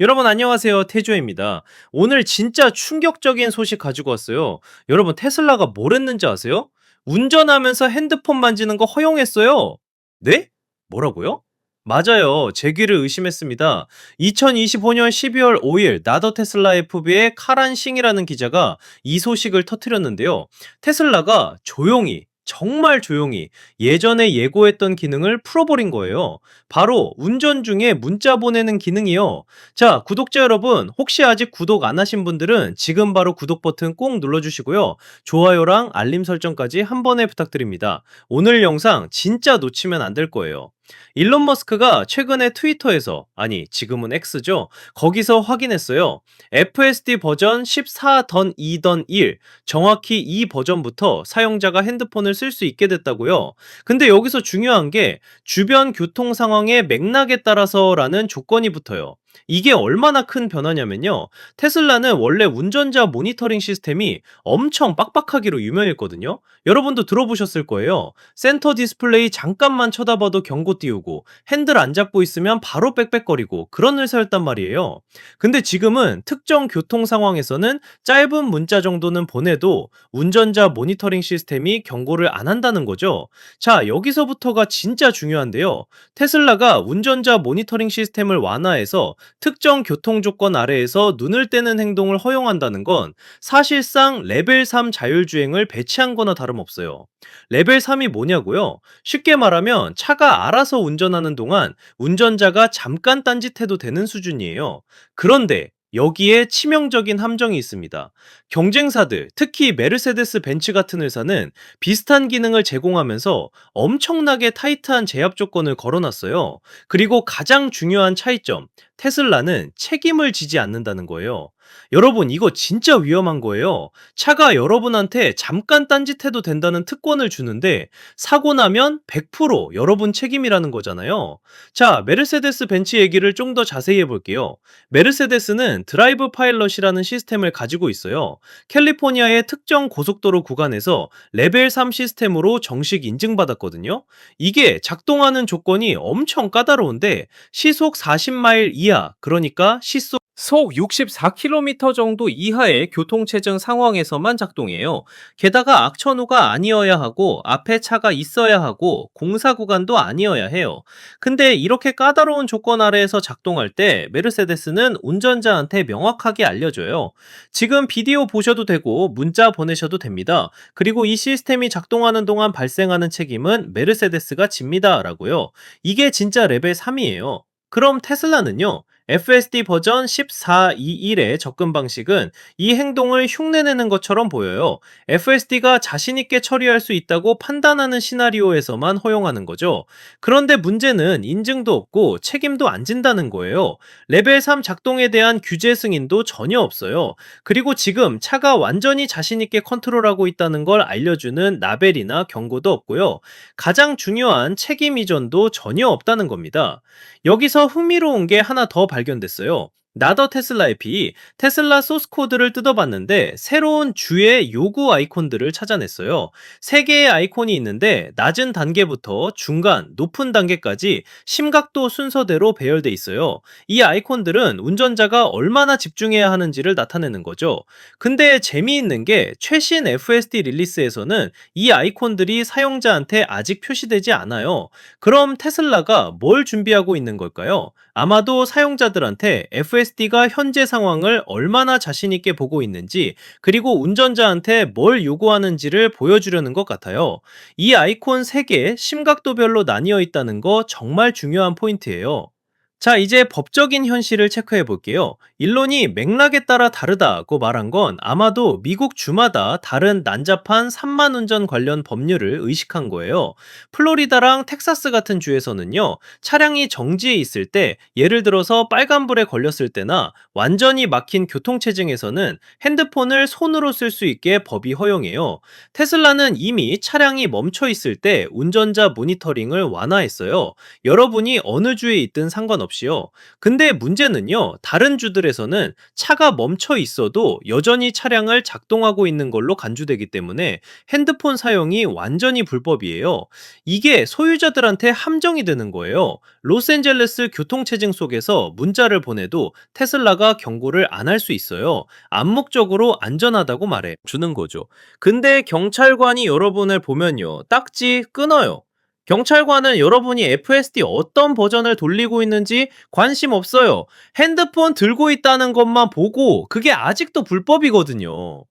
여러분 안녕하세요. 태조입니다. 오늘 진짜 충격적인 소식 가지고 왔어요. 여러분 테슬라가 뭘 했는지 아세요? 운전하면서 핸드폰 만지는 거 허용했어요. 네? 뭐라고요? 맞아요. 제 귀를 의심했습니다. 2025년 12월 5일 나더 테슬라 FB의 카란 싱이라는 기자가 이 소식을 터뜨렸는데요. 테슬라가 조용히 정말 조용히 예전에 예고했던 기능을 풀어버린 거예요. 바로 운전 중에 문자 보내는 기능이요. 자, 구독자 여러분, 혹시 아직 구독 안 하신 분들은 지금 바로 구독 버튼 꼭 눌러주시고요. 좋아요랑 알림 설정까지 한 번에 부탁드립니다. 오늘 영상 진짜 놓치면 안 될 거예요. 일론 머스크가 최근에 트위터에서, 아니, 지금은 X죠. 거기서 확인했어요. FSD 버전 14.2.1, 정확히 이 버전부터 사용자가 핸드폰을 쓸 수 있게 됐다고요. 근데 여기서 중요한 게 주변 교통 상황의 맥락에 따라서라는 조건이 붙어요. 이게 얼마나 큰 변화냐면요. 테슬라는 원래 운전자 모니터링 시스템이 엄청 빡빡하기로 유명했거든요. 여러분도 들어보셨을 거예요. 센터 디스플레이 잠깐만 쳐다봐도 경고 띄우고 핸들 안 잡고 있으면 바로 빽빽거리고 그런 회사였단 말이에요. 근데 지금은 특정 교통 상황에서는 짧은 문자 정도는 보내도 운전자 모니터링 시스템이 경고를 안 한다는 거죠. 자, 여기서부터가 진짜 중요한데요. 테슬라가 운전자 모니터링 시스템을 완화해서 특정 교통 조건 아래에서 눈을 떼는 행동을 허용한다는 건 사실상 레벨 3 자율주행을 배치한 거나 다름없어요. 레벨 3이 뭐냐고요? 쉽게 말하면 차가 알아서 운전하는 동안 운전자가 잠깐 딴짓해도 되는 수준이에요. 그런데 여기에 치명적인 함정이 있습니다. 경쟁사들, 특히 메르세데스 벤츠 같은 회사는 비슷한 기능을 제공하면서 엄청나게 타이트한 제압 조건을 걸어놨어요. 그리고 가장 중요한 차이점, 테슬라는 책임을 지지 않는다는 거예요. 여러분, 이거 진짜 위험한 거예요. 차가 여러분한테 잠깐 딴짓해도 된다는 특권을 주는데 사고 나면 100% 여러분 책임이라는 거잖아요. 자, 메르세데스 벤츠 얘기를 좀 더 자세히 해볼게요. 메르세데스는 드라이브 파일럿이라는 시스템을 가지고 있어요. 캘리포니아의 특정 고속도로 구간에서 레벨 3 시스템으로 정식 인증받았거든요. 이게 작동하는 조건이 엄청 까다로운데 시속 40마일 이하, 그러니까 시속 속 64km 정도 이하의 교통체증 상황에서만 작동해요. 게다가 악천후가 아니어야 하고 앞에 차가 있어야 하고 공사 구간도 아니어야 해요. 근데 이렇게 까다로운 조건 아래에서 작동할 때 메르세데스는 운전자한테 명확하게 알려줘요. 지금 비디오 보셔도 되고 문자 보내셔도 됩니다. 그리고 이 시스템이 작동하는 동안 발생하는 책임은 메르세데스가 집니다. 라고요. 이게 진짜 레벨 3이에요. 그럼 테슬라는요? FSD 버전 14.2.1의 접근 방식은 이 행동을 흉내내는 것처럼 보여요. FSD가 자신있게 처리할 수 있다고 판단하는 시나리오에서만 허용하는 거죠. 그런데 문제는 인증도 없고 책임도 안 진다는 거예요. 레벨 3 작동에 대한 규제 승인도 전혀 없어요. 그리고 지금 차가 완전히 자신있게 컨트롤하고 있다는 걸 알려주는 라벨이나 경고도 없고요. 가장 중요한 책임 이전도 전혀 없다는 겁니다. 여기서 흥미로운 게 하나 더 발견 됐어요. 나더 테슬라 앱이 테슬라 소스 코드를 뜯어봤는데 새로운 주의 요구 아이콘들을 찾아냈어요. 세 개의 아이콘이 있는데 낮은 단계부터 중간, 높은 단계까지 심각도 순서대로 배열돼 있어요. 이 아이콘들은 운전자가 얼마나 집중해야 하는지를 나타내는 거죠. 근데 재미있는 게 최신 FSD 릴리스에서는 이 아이콘들이 사용자한테 아직 표시되지 않아요. 그럼 테슬라가 뭘 준비하고 있는 걸까요? 아마도 사용자들한테 FSD 가 현재 상황을 얼마나 자신있게 보고 있는지, 그리고 운전자한테 뭘 요구하는지를 보여주려는 것 같아요. 이 아이콘 3개 심각도별로 나뉘어 있다는 거 정말 중요한 포인트예요. 자, 이제 법적인 현실을 체크해 볼게요. 일론이 맥락에 따라 다르다고 말한 건 아마도 미국 주마다 다른 난잡한 산만 운전 관련 법률을 의식한 거예요. 플로리다랑 텍사스 같은 주에서는요, 차량이 정지해 있을 때, 예를 들어서 빨간불에 걸렸을 때나 완전히 막힌 교통체증에서는 핸드폰을 손으로 쓸 수 있게 법이 허용해요. 테슬라는 이미 차량이 멈춰 있을 때 운전자 모니터링을 완화했어요. 여러분이 어느 주에 있든 상관없이 상관없이요. 근데 문제는요, 다른 주들에서는 차가 멈춰 있어도 여전히 차량을 작동하고 있는 걸로 간주되기 때문에 핸드폰 사용이 완전히 불법이에요. 이게 소유자들한테 함정이 되는 거예요. 로스앤젤레스 교통체증 속에서 문자를 보내도 테슬라가 경고를 안 할 수 있어요. 암묵적으로 안전하다고 말해 주는 거죠. 근데 경찰관이 여러분을 보면요. 딱지 끊어요. 경찰관은 여러분이 FSD 어떤 버전을 돌리고 있는지 관심 없어요. 핸드폰 들고 있다는 것만 보고 그게 아직도 불법이거든요.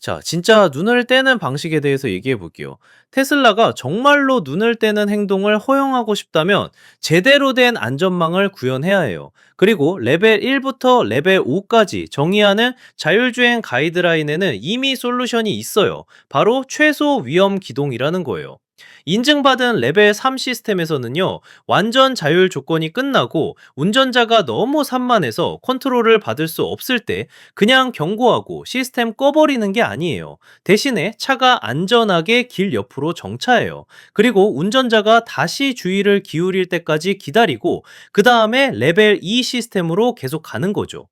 자, 진짜 눈을 떼는 방식에 대해서 얘기해 볼게요. 테슬라가 정말로 눈을 떼는 행동을 허용하고 싶다면 제대로 된 안전망을 구현해야 해요. 그리고 레벨 1부터 레벨 5까지 정의하는 자율주행 가이드라인에는 이미 솔루션이 있어요. 바로 최소 위험 기동이라는 거예요. 인증받은 레벨 3 시스템에서는요, 완전 자율 조건이 끝나고 운전자가 너무 산만해서 컨트롤을 받을 수 없을 때 그냥 경고하고 시스템 꺼버리는 게 아니에요. 대신에 차가 안전하게 길 옆으로 정차해요. 그리고 운전자가 다시 주의를 기울일 때까지 기다리고 그 다음에 레벨 2 시스템으로 계속 가는 거죠.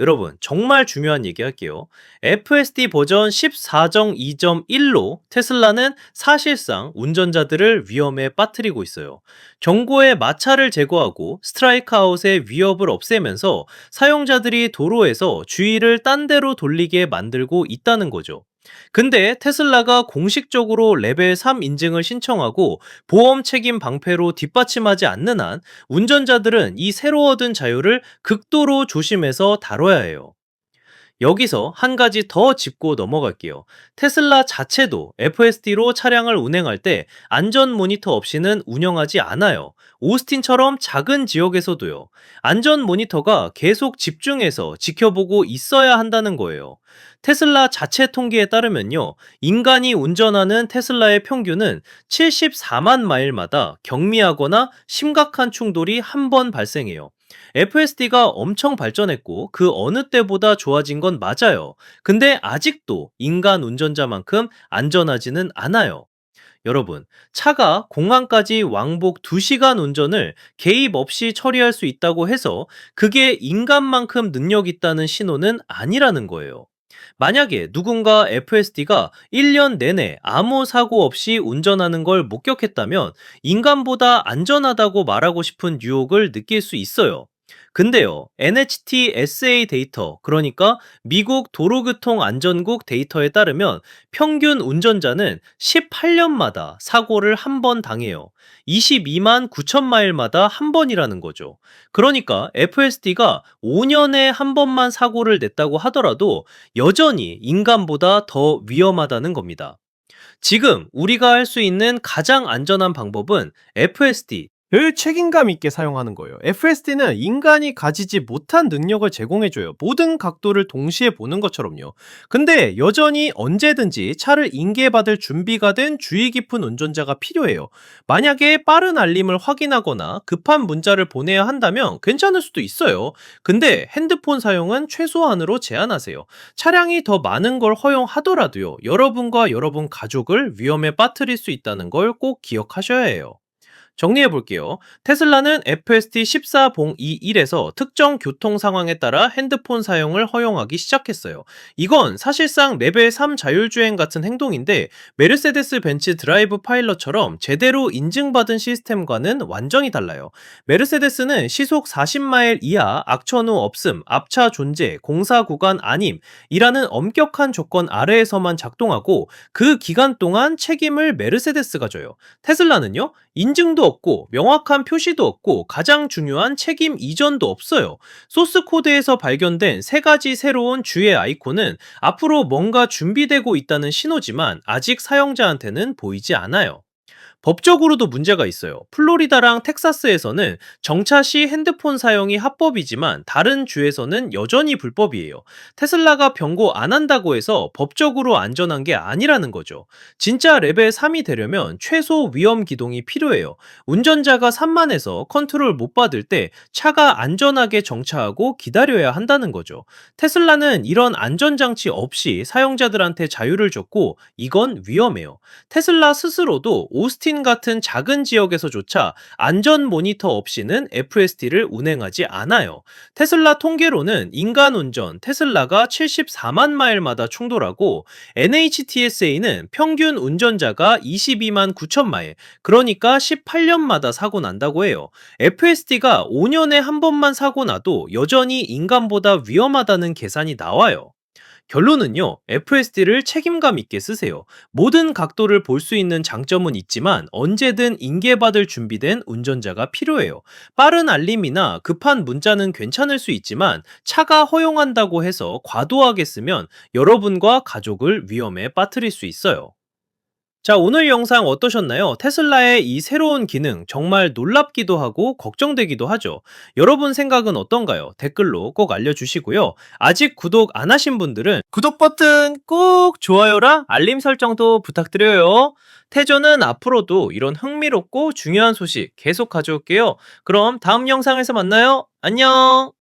여러분, 정말 중요한 얘기 할게요. FSD 버전 14.2.1로 테슬라는 사실상 운전자들을 위험에 빠뜨리고 있어요. 경고의 마찰을 제거하고 스트라이크 아웃의 위협을 없애면서 사용자들이 도로에서 주의를 딴 데로 돌리게 만들고 있다는 거죠. 근데 테슬라가 공식적으로 레벨 3 인증을 신청하고 보험 책임 방패로 뒷받침하지 않는 한 운전자들은 이 새로 얻은 자유를 극도로 조심해서 다뤄야 해요. 여기서 한 가지 더 짚고 넘어갈게요. 테슬라 자체도 FSD로 차량을 운행할 때 안전 모니터 없이는 운영하지 않아요. 오스틴처럼 작은 지역에서도요. 안전 모니터가 계속 집중해서 지켜보고 있어야 한다는 거예요. 테슬라 자체 통계에 따르면요. 인간이 운전하는 테슬라의 평균은 74만 마일마다 경미하거나 심각한 충돌이 한 번 발생해요. FSD가 엄청 발전했고 그 어느 때보다 좋아진 건 맞아요. 근데 아직도 인간 운전자만큼 안전하지는 않아요. 여러분, 차가 공항까지 왕복 2시간 운전을 개입 없이 처리할 수 있다고 해서 그게 인간만큼 능력 있다는 신호는 아니라는 거예요. 만약에 누군가 FSD가 1년 내내 아무 사고 없이 운전하는 걸 목격했다면 인간보다 안전하다고 말하고 싶은 유혹을 느낄 수 있어요. 근데요, NHTSA 데이터, 그러니까 미국 도로교통안전국 데이터에 따르면 평균 운전자는 18년마다 사고를 한 번 당해요. 22만 9천 마일마다 한 번이라는 거죠. 그러니까 FSD가 5년에 한 번만 사고를 냈다고 하더라도 여전히 인간보다 더 위험하다는 겁니다. 지금 우리가 할 수 있는 가장 안전한 방법은 FSD, 을 책임감 있게 사용하는 거예요. FSD는 인간이 가지지 못한 능력을 제공해줘요. 모든 각도를 동시에 보는 것처럼요. 근데 여전히 언제든지 차를 인계받을 준비가 된 주의 깊은 운전자가 필요해요. 만약에 빠른 알림을 확인하거나 급한 문자를 보내야 한다면 괜찮을 수도 있어요. 근데 핸드폰 사용은 최소한으로 제한하세요. 차량이 더 많은 걸 허용하더라도요. 여러분과 여러분 가족을 위험에 빠뜨릴 수 있다는 걸 꼭 기억하셔야 해요. 정리해 볼게요. 테슬라는 FST 14.2.1에서 특정 교통 상황에 따라 핸드폰 사용을 허용하기 시작했어요. 이건 사실상 레벨 3 자율주행 같은 행동인데 메르세데스 벤츠 드라이브 파일럿처럼 제대로 인증받은 시스템과는 완전히 달라요. 메르세데스는 시속 40마일 이하 악천 후 없음, 앞차 존재, 공사 구간 아님이라는 엄격한 조건 아래에서만 작동하고 그 기간 동안 책임을 메르세데스가 져요. 테슬라는요? 인증도 없고 명확한 표시도 없고 가장 중요한 책임 이전도 없어요. 소스 코드에서 발견된 세 가지 새로운 주의 아이콘은 앞으로 뭔가 준비되고 있다는 신호지만 아직 사용자한테는 보이지 않아요. 법적으로도 문제가 있어요. 플로리다랑 텍사스에서는 정차 시 핸드폰 사용이 합법이지만 다른 주에서는 여전히 불법이에요. 테슬라가 병고 안 한다고 해서 법적으로 안전한 게 아니라는 거죠. 진짜 레벨 3이 되려면 최소 위험 기동이 필요해요. 운전자가 산만해서 컨트롤 못 받을 때 차가 안전하게 정차하고 기다려야 한다는 거죠. 테슬라는 이런 안전장치 없이 사용자들한테 자유를 줬고 이건 위험해요. 테슬라 스스로도 오스틴 오스틴 같은 작은 지역에서조차 안전 모니터 없이는 FSD를 운행하지 않아요. 테슬라 통계로는 인간 운전 테슬라가 74만 마일마다 충돌하고 NHTSA는 평균 운전자가 22만 9천 마일, 그러니까 18년마다 사고 난다고 해요. FSD가 5년에 한 번만 사고 나도 여전히 인간보다 위험하다는 계산이 나와요. 결론은요, FSD를 책임감 있게 쓰세요. 모든 각도를 볼 수 있는 장점은 있지만 언제든 인계받을 준비된 운전자가 필요해요. 빠른 알림이나 급한 문자는 괜찮을 수 있지만 차가 허용한다고 해서 과도하게 쓰면 여러분과 가족을 위험에 빠뜨릴 수 있어요. 자, 오늘 영상 어떠셨나요? 테슬라의 이 새로운 기능 정말 놀랍기도 하고 걱정되기도 하죠. 여러분 생각은 어떤가요? 댓글로 꼭 알려주시고요. 아직 구독 안 하신 분들은 구독 버튼 꼭 좋아요랑 알림 설정도 부탁드려요. 태조는 앞으로도 이런 흥미롭고 중요한 소식 계속 가져올게요. 그럼 다음 영상에서 만나요. 안녕!